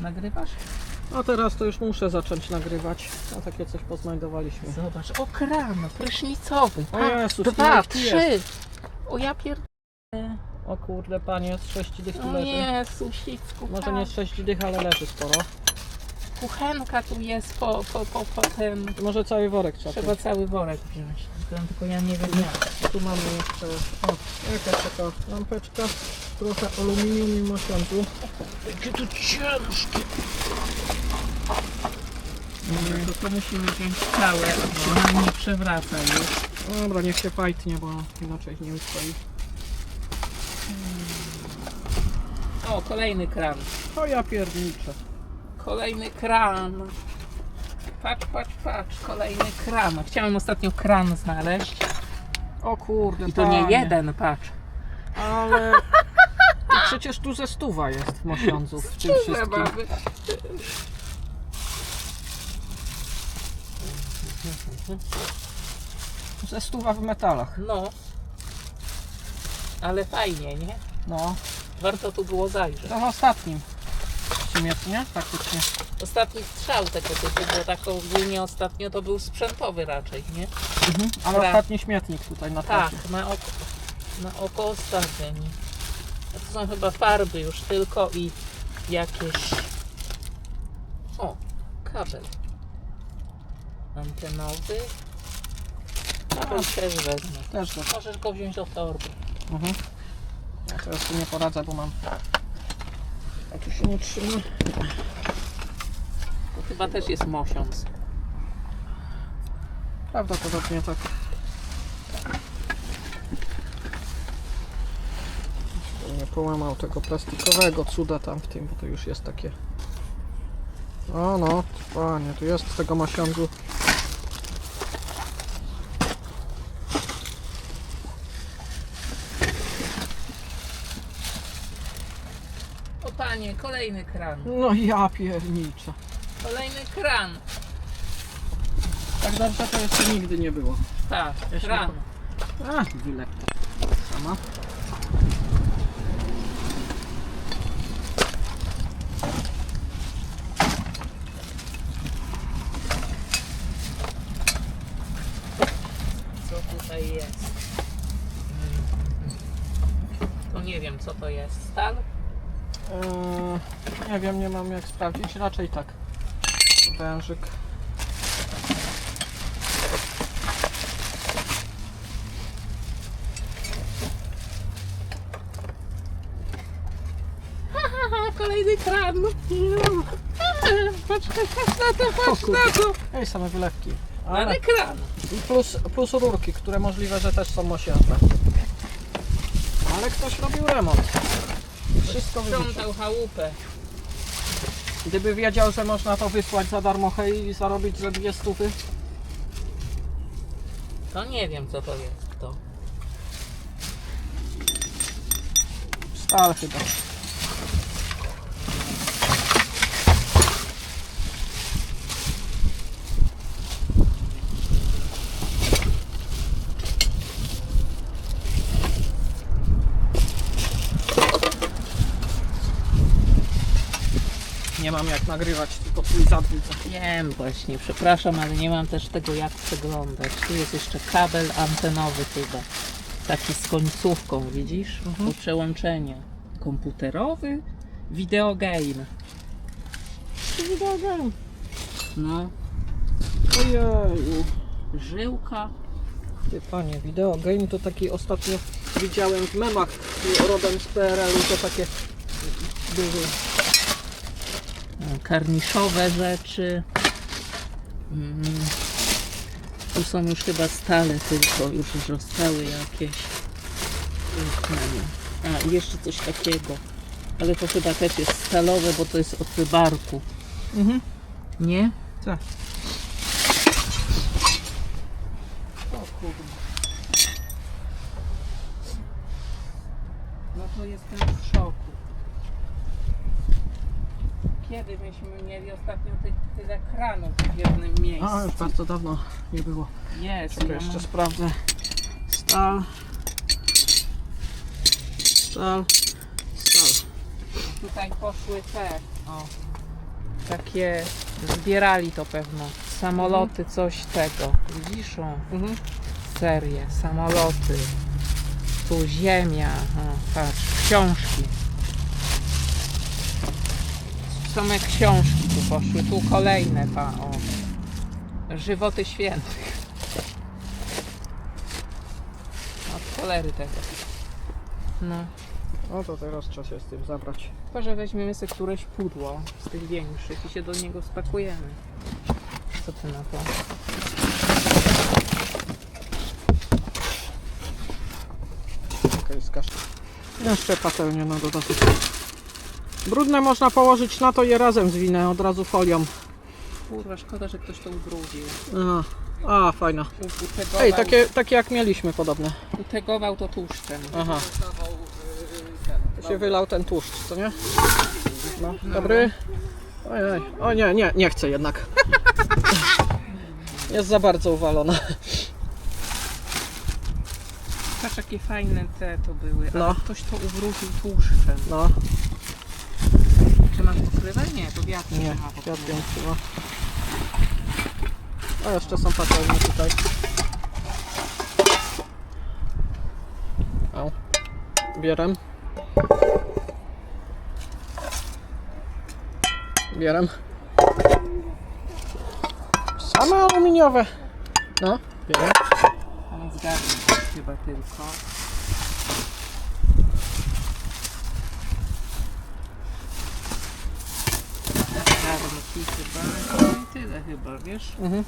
Nagrywasz? A teraz to już muszę zacząć nagrywać. A takie coś poznajdowaliśmy. Zobacz, o kran prysznicowy. O Pa, Jezus, dwa, trzy. O ja pier... O kurde, panie, z sześć dych tu leży. Jezusicku, Może tak. nie z sześć dych, ale leży sporo. Kuchenka tu jest po, po, po, po tym. Może cały worek trzeba. Trzeba cały worek wziąć. Tylko, tylko ja nie wiem jak. Tu mamy jeszcze o, jakaś taka lampeczka, trochę aluminium i mosiądzu. Jakie to ciężkie. No, to, to musimy wziąć całe, bo nam nie przewraca już. Dobra, niech się fajtnie, bo inaczej nie ustoi. O, kolejny kran. O ja pierniczę. Kolejny kran. Patrz, patrz, patrz, kolejny kran. Chciałem ostatnio kran znaleźć. O kurde, I to nie panie. jeden, patrz. Ale... Przecież tu ze stuwa jest mosiądzów w tym wszystkim. Ze stuwa w metalach. No. Ale fajnie, nie? No, Warto tu było zajrzeć. to w ostatnim. W sumie, nie? Faktycznie. Ostatni strzał tego typu, bo tak ogólnie ostatnio to był sprzętowy raczej, nie? Mhm. Ale Tak. ostatni śmietnik tutaj na Tak, trasie. na oko, na oko ostatni. A to są chyba farby już tylko i jakieś... O, kabel antenowy. Kabel też wezmę. Też go. Możesz go wziąć do torby. Mhm. Ja teraz tu nie poradzę, bo mam... A tu się nie trzyma. To chyba też jest mosiąc. Prawdopodobnie tak. Żeby Nie połamał tego plastikowego cuda tam w tym, bo to już jest takie. O no, panie, tu jest tego masiągu. O panie, kolejny kran. No ja pierniczę. Kolejny kran. Tak dobrze to jeszcze nigdy nie było. Tak, Ja się kran. A, wylewka. Sama. Co tutaj jest? To nie wiem co to jest. Stal? Eee, nie wiem, nie mam jak sprawdzić. Raczej tak. Wężyk. Kolejny kran. Patrz, patrz na to, patrz na to. Ej, same wylewki. Ale Ale kran. i plus, plus rurki, które możliwe, że też są mosiężne. Ale ktoś robił remont. Wszystko. Sprzątał chałupę. Gdyby wiedział, że można to wysłać za darmo hej i zarobić ze dwie stówy. To nie wiem co to jest kto. Stal chyba. Nie mam jak nagrywać, tylko twój zadwidzę. Wiem właśnie, przepraszam, ale nie mam też tego jak przeglądać. Tu jest jeszcze kabel antenowy chyba. Taki z końcówką, widzisz? Mhm. Do przełączenia. Komputerowy videogame. Widziałem. No, Ojeju. żyłka. Ty panie, wideo game to taki ostatnio widziałem w memach rodem z PRL-u, to takie były. Karniszowe rzeczy. Mm. Tu są już chyba stale tylko, już zostały jakieś. A, jeszcze coś takiego. Ale to chyba też jest stalowe, bo to jest od wybarku. Mhm. Nie? Tak. O kurde. No to jestem w szoku. Kiedy myśmy mieli ostatnio ty, tyle kranów w jednym miejscu? A, już bardzo dawno nie było. Jest, Czekaj, ja jeszcze sprawdzę. Stal. Stal. Stal. tutaj poszły te. O. takie zbierali to pewno. Samoloty, coś tego. Widzisz? Mhm. serię, samoloty. Tu ziemia. O, patrz, książki. Same książki tu poszły. Tu kolejne, pa, o. Żywoty świętych. Od cholery tego. No. No to teraz czas się z tym zabrać. Chyba, że weźmiemy sobie któreś pudło z tych większych i się do niego spakujemy. Co ty na to? Okej, skaż. Jeszcze patelnię na dodatek. Brudne można położyć na to i je razem zwinę od razu folią. Kurwa, szkoda, że ktoś to ubrudził. A, a fajna. Utegował, Ej, takie, takie jak mieliśmy podobne. utegował to tłuszczem. Aha. To się wylał ten tłuszcz, co nie? No, dobry. Ojej, o nie, nie, nie chcę jednak. Jest za bardzo uwalona. Patrz, jakie fajne te to były, ale No. ktoś to ubrudził tłuszczem. No, masz? Nie, to wiatr nie, ma pokrywę. kwiatkiem chyba. A jeszcze są patelnie tutaj. O, bierem. Bierem. Same aluminiowe. No, bierem. Ale zgarnę chyba tylko. Chyba. No i tyle chyba, wiesz? Mhm.